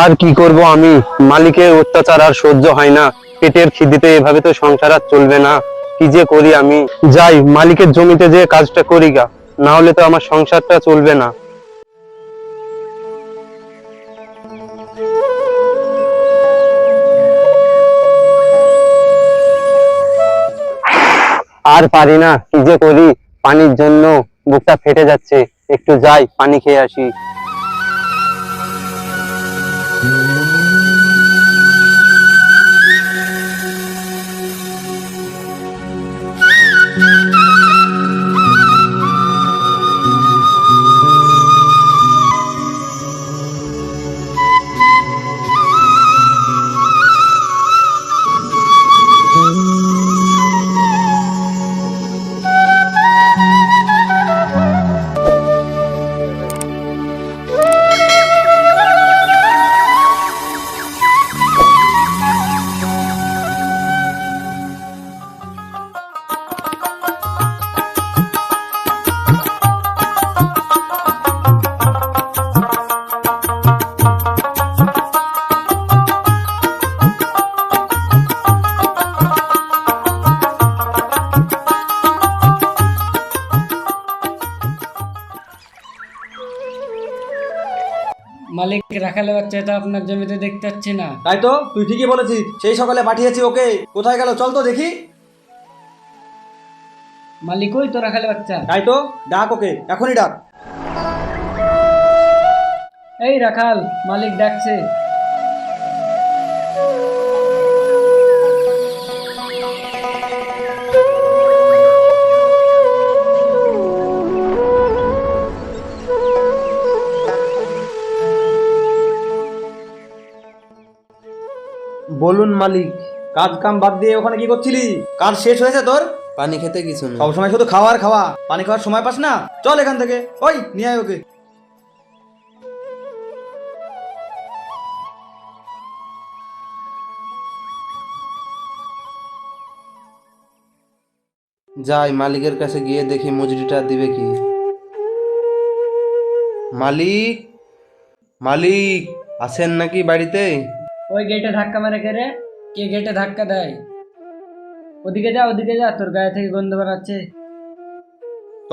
আর কি করব আমি? মালিকের অত্যাচার আর সহ্য হয় না। পেটের খিদিতে এভাবে তো সংসার আর চলবে না। কি যে করি আমি? যাই, মালিকের জমিতে যে কাজটা করি গা, না হলে তো আমার সংসারটা চলবে না। আর পারি না, কি যে করি? পানির জন্য বুকটা ফেটে যাচ্ছে। একটু যাই, পানি খেয়ে আসি। Mm-hmm. মালিক রাখালে বাচ্চাটা আপনার জমিতে দেখতে পাচ্ছি না। তাই তো? তুই ঠিকই বলেছিস। সেই সকালে পাঠিয়েছি ওকে। কোথায় গেল? চল তো দেখি। মালিক ওই তো রাখালে বাচ্চা। তাই তো? ডাক ওকে। এখনই ডাক। এই রাখাল মালিক ডাকছে। বলুন মালিক কাজ কাম বাদ দিয়ে ওখানে কি করছিলি? কাজ শেষ হয়েছে তোর? পানি খেতে কিছু না সবসময় শুধু খাওয়ার খাওয়া। পানি খাওয়ার সময় পাস না? চল এখান থেকে। ওই নিয়ে আয় ওকে। যাই মালিকের কাছে গিয়ে দেখি মজুরিটা দিবে কি। মালিক? মালিক আছেন নাকি বাড়িতে? ওই গেটে ধাক্কা মারে কে রে কে গেটে ধাক্কা দেয়? ওদিকে যা ওদিকে যা তোর গায়ে থেকে গন্ধ বেরাচ্ছে।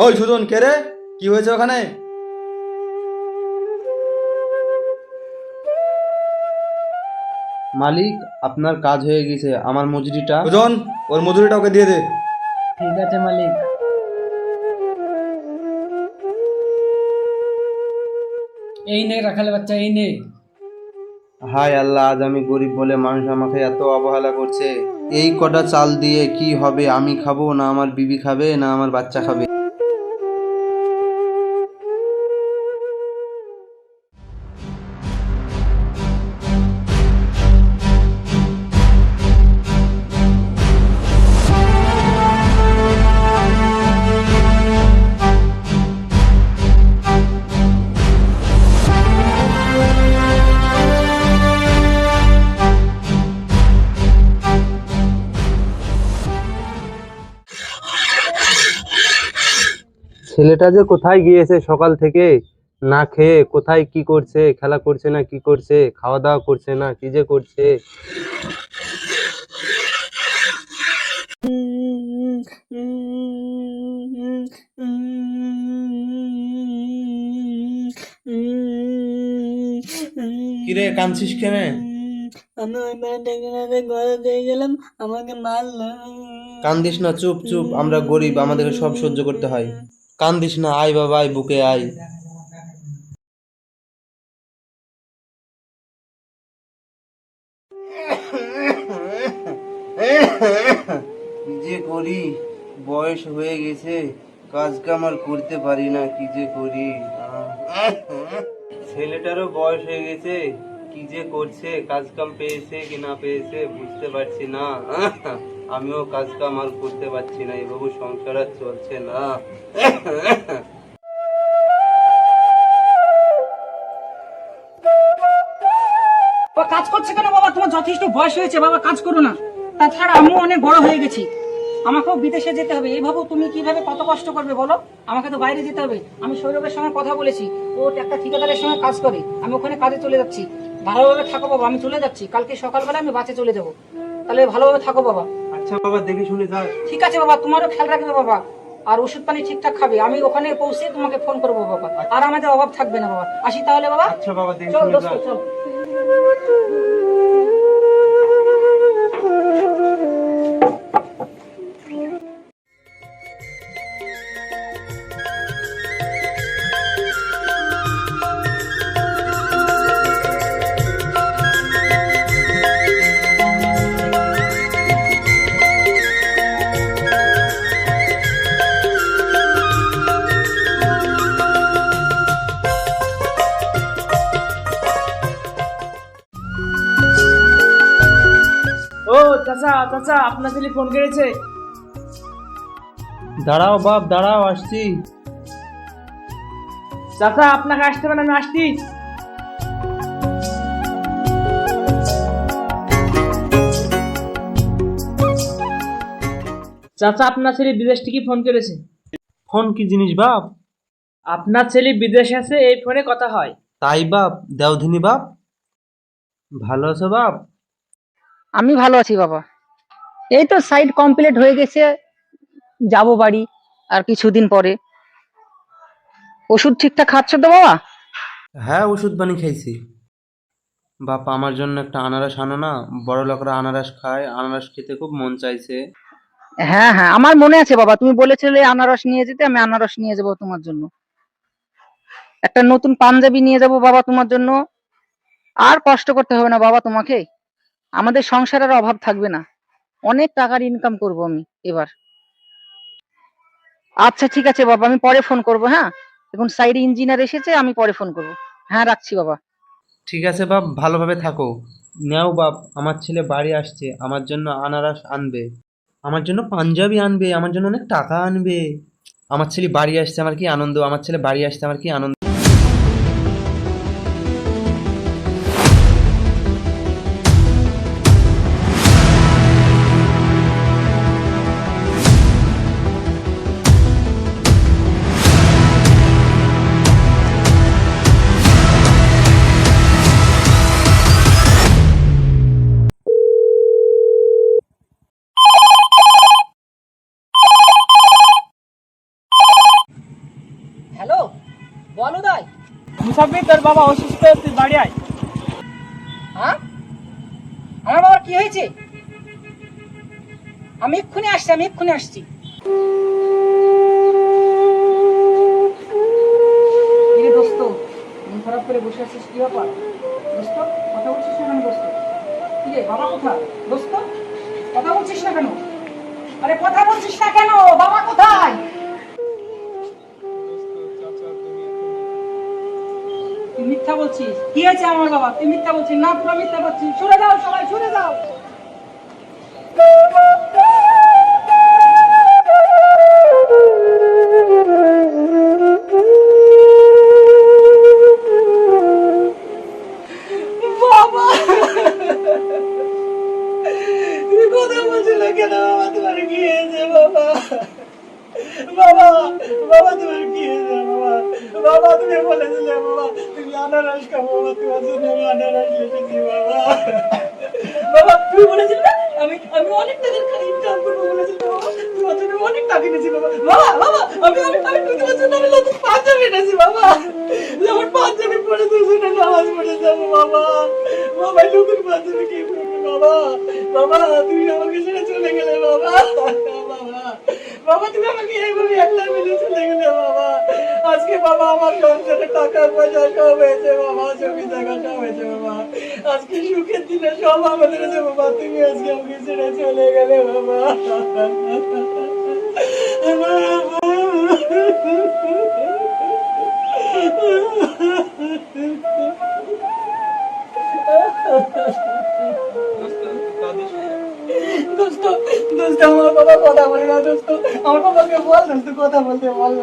ওই সুজন কে রে? কি হয়েছে ওখানে? মালিক আপনার কাজ হয়ে গেছে। আমার মজুরিটা সুজন ওর মজুরিটা ওকে দিয়ে দে। ঠিক আছে মালিক। এই নে রাখালে বাচ্চা এই নে। হায় আল্লাহ, আজ আমি গরিব বলে মানুষ আমাকে এত অবহেলা করছে। এই কটা চাল দিয়ে কি হবে, আমি খাব না আমার বিবি খাবে না আমার বাচ্চা খাবে? ছেলেটা যে কোথায় গিয়েছে সকাল থেকে? না খেয়ে কোথায় কি করছে? খেলা করছে না কি করছে? খাওয়া দাওয়া করছে না? কি যে করছে? কিরে কাঁদছিস কেনে? আমি ওই বাড়িতে গেলে ঘরে দিয়ে গেলাম আমাকে মারলো। কান্দিস না চুপ চুপ। আমরা গরিব আমাদেরকে সব সহ্য করতে হয়। কান্দিস না, আয় বাবা, আয়, বুকে আয়। যে করি? বয়স হয়ে গেছে কাজ কাম আর করতে পারি না, কি যে করি? ছেলেটারও বয়স হয়ে গেছে কি যে করছে কাজ কাম পেয়েছে কি না পেয়েছে বুঝতে পারছি না। আমিও কাজ কাম আর করতে পারছি না, এভাবে সংসার আর চলছে না। কাজ করছে কেন বাবা? তোমার যথেষ্ট বয়স হয়েছে বাবা, কাজ করো না। তাছাড়া আমিও অনেক বড় হয়ে গেছি। আমাকেও বিদেশে যেতে হবে। এইভাবে তুমি কীভাবে কত কষ্ট করবে বলো? আমাকে তো বাইরে যেতে হবে। আমি সৌরভের সঙ্গে কথা বলেছি। ও একটা ঠিকাদারের সঙ্গে কাজ করে। আমি ওখানে কাজে চলে যাচ্ছি। ভালোভাবে থাকো বাবা আমি চলে যাচ্ছি। কালকে সকালবেলা আমি বাসে চলে যাব। তাহলে ভালোভাবে থাকো বাবা। আচ্ছা বাবা দেখে শুনে ঠিক আছে বাবা তোমারও খেয়াল রাখবে বাবা। আর ওষুধ পানি ঠিকঠাক খাবে। আমি ওখানে পৌঁছে তোমাকে ফোন করব বাবা। আর আমাদের অভাব থাকবে না বাবা। আসি তাহলে বাবা। আচ্ছা বাবা চল দোস্ত চল। চাচা আপনার ছেলে ফোন করেছে দাঁড়াও বাপ দাঁড়াও আসছি। চাচা আপনাকে আসতে পারেন আমি আসছি। চাচা আপনার ছেলে বিদেশ থেকে ফোন করেছে ফোন কি জিনিস বাপ? আপনার ছেলে বিদেশে আছে এই ফোনে কথা হয়। তাই বাপ দেওধিনী বাপ। ভালো আছো বাপ? আমি ভালো আছি বাবা। এই তো সাইড কমপ্লিট হয়ে গেছে যাব বাড়ি আর কিছুদিন পরে। ওষুধ ঠিকঠাক খাচ্ছ তো বাবা? হ্যাঁ ওষুধ পানি খাইছি। বাপ আমার জন্য একটা আনারস আনো না বড় লোকরা আনারস খায় আনারস খেতে খুব মন চাইছে। হ্যাঁ হ্যাঁ আমার মনে আছে বাবা তুমি বলেছিলে আনারস নিয়ে যেতে আমি আনারস নিয়ে যাব তোমার জন্য। একটা নতুন পাঞ্জাবি নিয়ে যাব বাবা তোমার জন্য। আর কষ্ট করতে হবে না বাবা তোমাকে। আমাদের সংসারের অভাব থাকবে না। অনেক টাকার ইনকাম করব আমি এবার। আচ্ছা ঠিক আছে বাবা, আমি পরে ফোন করব হ্যাঁ? এখন সাইডে ইঞ্জিনিয়ার এসেছে, আমি পরে ফোন করব। হ্যাঁ রাখছি বাবা। ঠিক আছে বাপ, ভালোভাবে থাকো। নেও বাপ, আমার ছেলে বাড়ি আসছে, আমার জন্য আনারস আনবে। আমার জন্য পাঞ্জাবি আনবে, আমার জন্য অনেক টাকা আনবে। আমার ছেলে বাড়ি আসছে, আমার কি আনন্দ? আমার ছেলে বাড়ি আসছে, আমার কি আনন্দ? মুসাফির তোর বাবা অসুস্থ তুই বাড়ি আয়। হ্যাঁ? আমার বাবার কি হয়েছে? আমি এক্ষুনি আসছি আমি এক্ষুনি আসছি। কিরে দোস্ত মন খারাপ করে বসে আছিস কি ব্যাপার? দোস্ত কথা বলছিস না কেন দোস্ত? কি রে বাবা দোস্ত কথা বলছিস না কেন? আরে কথা বলছিস না কেন? বাবা কোথায়? বলছিস? কি আছে আমার বাবা? তুই মিথ্যা বলছিস? না পুরো মিথ্যা বলছিস। সরে যাও সবাই, সরে যাও। বাবা, তুমি বলেছিলে না? আমি আমি অনেক টাকা ইনকাম করব বলেছিলে বাবা। তোমার জন্য আমি অনেক টাকা এনেছি বাবা। বাবা বাবা, আমি অনেক আমি তোমার জন্য আমি নতুন পাঞ্জাবি এনেছি বাবা। যেমন পাঞ্জাবি পরে দুজনে নামাজ পড়ে যাব বাবা। বাবা নতুন পাঞ্জাবি কি বাবা? বাবা, তুমি আমাকে ছেড়ে চলে গেলে বাবা। বাবা বাবা তুমি আমাকে এইভাবে একলা মিলে বাবা? আজকে বাবা আমার সংসারে টাকা পয়সা সব হয়েছে বাবা জমি জায়গা সব হয়েছে বাবা। আজকে সুখের দিনে সব আমাদের আছে বাবা, তুমি আজকে আমাকে ছেড়ে চলে গেলে বাবা। দোস্ত কথা বলতে পারলে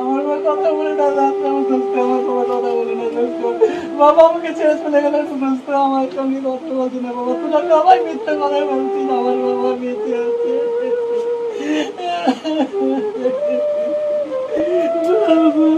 আমার মা কথা বলে না, রাত্রে দোস্ত আমার বাবা কথা বলে না দোস্ত বাবা আমাকে ছেড়ে চলে গেলে অসুস্থ আমার সঙ্গে কথা বলছি না, বাবা তোরা আমার মিথ্যে কথাই বলছি, আমার বাবা মিথ্যে আছে। বাবা।